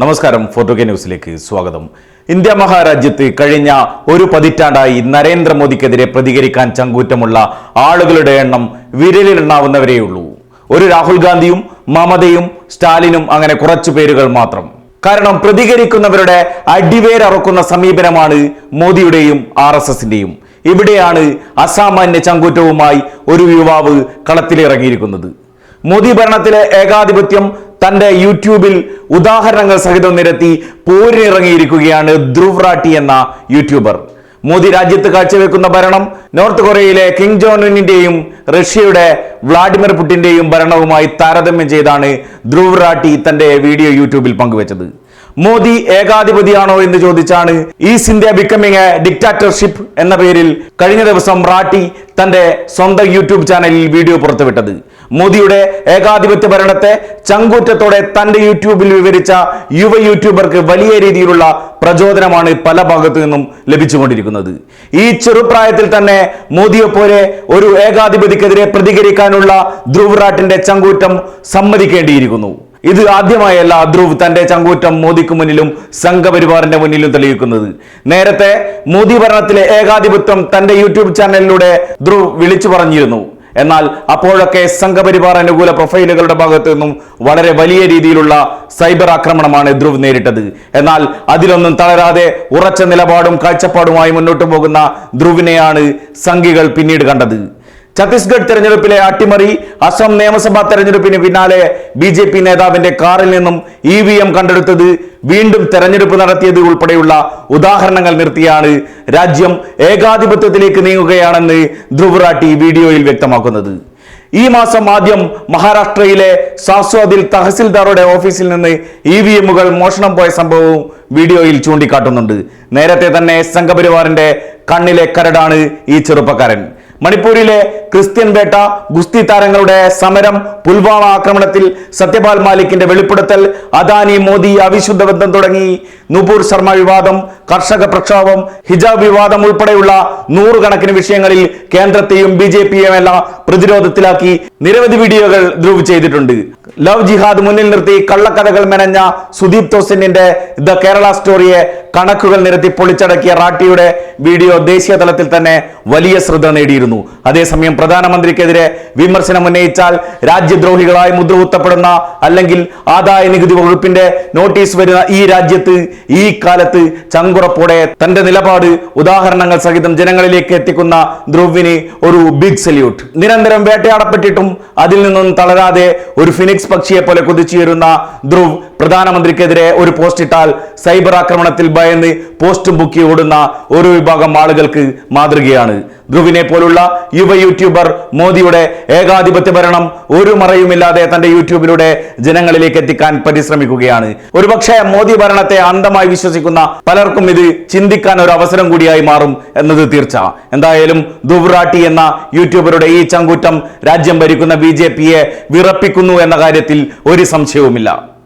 നമസ്കാരം photo K ന്യൂസിലേക്ക് സ്വാഗതം. ഇന്ത്യ മഹാരാജ്യത്ത് കഴിഞ്ഞ ഒരു പതിറ്റാണ്ടായി നരേന്ദ്രമോദിക്കെതിരെ പ്രതികരിക്കാൻ ചങ്കൂറ്റമുള്ള ആളുകളുടെ എണ്ണം വിരലിലെണ്ണാവുന്നവരെയുള്ളൂ. ഒരു രാഹുൽ ഗാന്ധിയും മമതയും സ്റ്റാലിനും അങ്ങനെ കുറച്ചു പേരുകൾ മാത്രം. കാരണം പ്രതികരിക്കുന്നവരുടെ അടിവേരറക്കുന്ന സമീപനമാണ് മോദിയുടെയും ആർ എസ് എസിന്റെയും. ഇവിടെയാണ് അസാമാന്യ ചങ്കൂറ്റവുമായി ഒരു യുവാവ് കളത്തിലിറങ്ങിയിരിക്കുന്നത്. മോദി ഭരണത്തിലെ ഏകാധിപത്യം തന്റെ യൂട്യൂബിൽ ഉദാഹരണങ്ങൾ സഹിതം നിരത്തി പോരിനിറങ്ങിയിരിക്കുകയാണ് ധ്രുവ് റാട്ടി എന്ന യൂട്യൂബർ. മോദി രാജ്യത്ത് കാഴ്ചവെക്കുന്ന ഭരണം നോർത്ത് കൊറിയയിലെ കിങ് ജോണിന്റെയും റഷ്യയുടെ വ്ളാഡിമിർ പുടിന്റെയും ഭരണവുമായി താരതമ്യം ചെയ്താണ് ധ്രുവ് റാട്ടി തന്റെ വീഡിയോ യൂട്യൂബിൽ പങ്കുവച്ചത്. മോദി ഏകാധിപതിയാണോ എന്ന് ചോദിച്ചാണ് is India becoming a dictatorship എന്ന പേരിൽ കഴിഞ്ഞ ദിവസം റാട്ടി തന്റെ സ്വന്തം യൂട്യൂബ് ചാനലിൽ വീഡിയോ പുറത്തുവിട്ടത്. മോദിയുടെ ഏകാധിപത്യ ഭരണത്തെ ചങ്കൂറ്റത്തോടെ തന്റെ യൂട്യൂബിൽ വിവരിച്ച യുവ യൂട്യൂബർക്ക് വലിയ രീതിയിലുള്ള പ്രചോദനമാണ് പല ഭാഗത്തു നിന്നും ലഭിച്ചുകൊണ്ടിരിക്കുന്നത്. ഈ ചെറുപ്രായത്തിൽ തന്നെ മോദിയെ പോലെ ഒരു ഏകാധിപതിക്കെതിരെ പ്രതികരിക്കാനുള്ള ധ്രുവ് റാട്ടിന്റെ ചങ്കൂറ്റം സമ്മതിക്കേണ്ടിയിരിക്കുന്നു. ഇത് ആദ്യമായല്ല ധ്രുവ് തന്റെ ചങ്കൂറ്റം മോദിക്ക് മുന്നിലും സംഘപരിവാറിന്റെ മുന്നിലും തെളിയിക്കുന്നത്. നേരത്തെ മോദി ഭരണത്തിലെ ഏകാധിപത്യം തന്റെ യൂട്യൂബ് ചാനലിലൂടെ ധ്രുവ് വിളിച്ചു പറഞ്ഞിരുന്നു. എന്നാൽ അപ്പോഴൊക്കെ സംഘപരിവാർ അനുകൂല പ്രൊഫൈലുകളുടെ ഭാഗത്തു നിന്നും വളരെ വലിയ രീതിയിലുള്ള സൈബർ ആക്രമണമാണ് ധ്രുവ് നേരിട്ടത്. എന്നാൽ അതിലൊന്നും തളരാതെ ഉറച്ച നിലപാടും കാഴ്ചപ്പാടുമായി മുന്നോട്ട് പോകുന്ന ധ്രുവിനെയാണ് സംഘികൾ പിന്നീട് കണ്ടത്. ഛത്തീസ്ഗഡ് തെരഞ്ഞെടുപ്പിലെ അട്ടിമറി അസം നിയമസഭാ തെരഞ്ഞെടുപ്പിന് പിന്നാലെ ബി ജെ പി നേതാവിന്റെ കാറിൽ നിന്നും ഇ വി എം കണ്ടെടുത്തത് വീണ്ടും തെരഞ്ഞെടുപ്പ് നടത്തിയത് ഉൾപ്പെടെയുള്ള ഉദാഹരണങ്ങൾ നിർത്തിയാണ് രാജ്യം ഏകാധിപത്യത്തിലേക്ക് നീങ്ങുകയാണെന്ന് ധ്രുവറാട്ടി വീഡിയോയിൽ വ്യക്തമാക്കുന്നത്. ഈ മാസം ആദ്യം മഹാരാഷ്ട്രയിലെ സാസ്വാദിൽ തഹസിൽദാറുടെ ഓഫീസിൽ നിന്ന് ഇ വി എമ്മുകൾ മോഷണം പോയ സംഭവവും വീഡിയോയിൽ ചൂണ്ടിക്കാട്ടുന്നുണ്ട്. നേരത്തെ തന്നെ സംഘപരിവാറിന്റെ കണ്ണിലെ കരടാണ് ഈ ചെറുപ്പക്കാരൻ. മണിപ്പൂരിലെ ക്രിസ്ത്യൻ വേട്ട ഗുസ്തി താരങ്ങളുടെ സമരം പുൽവാമ ആക്രമണത്തിൽ സത്യപാൽ മാലിക്കിന്റെ വെളിപ്പെടുത്തൽ അദാനി മോദി അവിശുദ്ധ ബന്ധം തുടങ്ങി. നുപൂർ ശർമ്മ വിവാദം കർഷക പ്രക്ഷോഭം ഹിജാബ് വിവാദം ഉൾപ്പെടെയുള്ള നൂറുകണക്കിന് വിഷയങ്ങളിൽ കേന്ദ്രത്തെയും ബി ജെ പിയെയും എല്ലാം പ്രതിരോധത്തിലാക്കി നിരവധി വീഡിയോകൾ ധ്രുവ് ചെയ്തിട്ടുണ്ട്. ലവ് ജിഹാദ് മുന്നിൽ നിർത്തി കള്ളക്കഥകൾ മെനഞ്ഞ സുദീപ് തോസിന്റെ ദ കേരള സ്റ്റോറിയെ കണക്കുകൾ നിരത്തി പൊളിച്ചടക്കിയ റാട്ടിയുടെ വീഡിയോ ദേശീയ തലത്തിൽ തന്നെ വലിയ ശ്രദ്ധ നേടിയിരുന്നു. അതേസമയം പ്രധാനമന്ത്രിക്കെതിരെ വിമർശനം ഉന്നയിച്ചാൽ രാജ്യദ്രോഹികളായി മുദ്രകുത്തപ്പെടുന്ന അല്ലെങ്കിൽ ആദായ നികുതി വകുപ്പിന്റെ നോട്ടീസ് വരുന്ന ഈ രാജ്യത്ത് ഈ കാലത്ത് ചങ്കുറപ്പോടെ തന്റെ നിലപാട് ഉദാഹരണങ്ങൾ സഹിതം ജനങ്ങളിലേക്ക് എത്തിക്കുന്ന ധ്രുവിന് ഒരു ബിഗ് സല്യൂട്ട് നിരന്തരം വേട്ടയാടപ്പെട്ടിട്ടും അതിൽ നിന്നും തളരാതെ ഒരു ഫിനിക്സ് പക്ഷിയെ പോലെ കുതിച്ചുയരുന്ന ധ്രുവ് പ്രധാനമന്ത്രിക്കെതിരെ ഒരു പോസ്റ്റ് ഇട്ടാൽ സൈബർ ആക്രമണത്തിൽ ഭയന്ന് പോസ്റ്റും ബുക്കി ഓടുന്ന ഒരു വിഭാഗം ആളുകൾക്ക് മാതൃകയാണ്. ധ്രുവിനെ പോലുള്ള യുവ യൂട്യൂബർ മോദിയുടെ ഏകാധിപത്യ ഭരണം ഒരു മറയുമില്ലാതെ തന്റെ യൂട്യൂബിലൂടെ ജനങ്ങളിലേക്ക് എത്തിക്കാൻ പരിശ്രമിക്കുകയാണ്. ഒരുപക്ഷെ മോദി ഭരണത്തെ അന്ധമായി വിശ്വസിക്കുന്ന പലർക്കും ഇത് ചിന്തിക്കാൻ ഒരു അവസരം കൂടിയായി മാറും എന്നത് തീർച്ച. എന്തായാലും ദുവ്റാട്ടി എന്ന യൂട്യൂബറുടെ ഈ ചങ്കൂറ്റം രാജ്യം ഭരിക്കുന്ന ബി വിറപ്പിക്കുന്നു എന്ന കാര്യത്തിൽ ഒരു സംശയവുമില്ല.